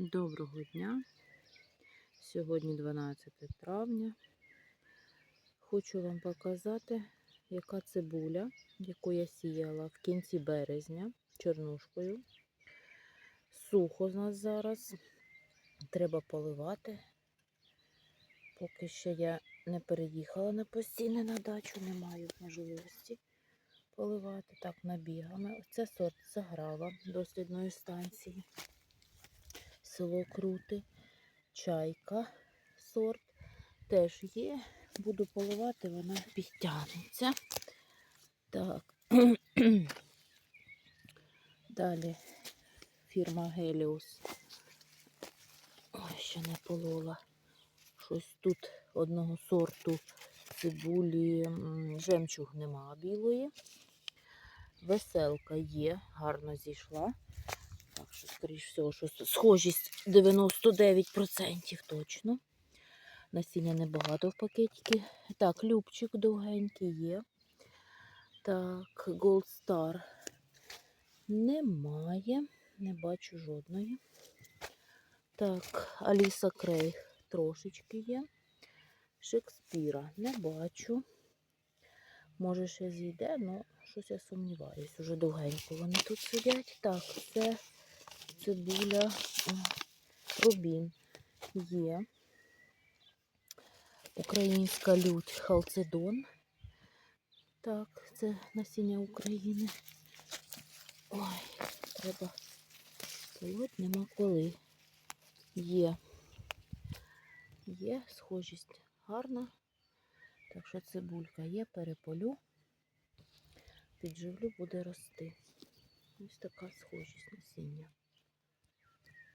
Доброго дня. Сьогодні 12 травня. Хочу вам показати, яка цибуля, яку я сіяла в кінці березня чорнушкою. Сухо з нас зараз. Треба поливати. Поки ще я не переїхала на постійне на дачу, не маю можливості поливати. Так, набігами. Це сорт заграва дослідної станції село Крути, чайка сорт теж є. Буду поливати, вона підтягнеться. Так. Далі фірма Геліус. Ой, ще не полола. Щось тут одного сорту цибулі, жемчуг нема білої. Веселка є, гарно зійшла. Що, скоріш всього, що схожість 99% точно. Насіння небагато в пакетики. Так, любчик довгенький є. Так, Gold Star немає. Не бачу жодної. Так, Аліса Крейг трошечки є. Шекспіра не бачу. Може, ще зійде, але щось я сумніваюсь. Уже довгенько вони тут сидять. Так, це цибуля рубін є. Українська лють халцедон. Так, це насіння України. Ой, треба полоть, нема коли. Є. Є схожість гарна. Так що цибулька є, переполю. Підживлю, буде рости. Ось така схожість насіння.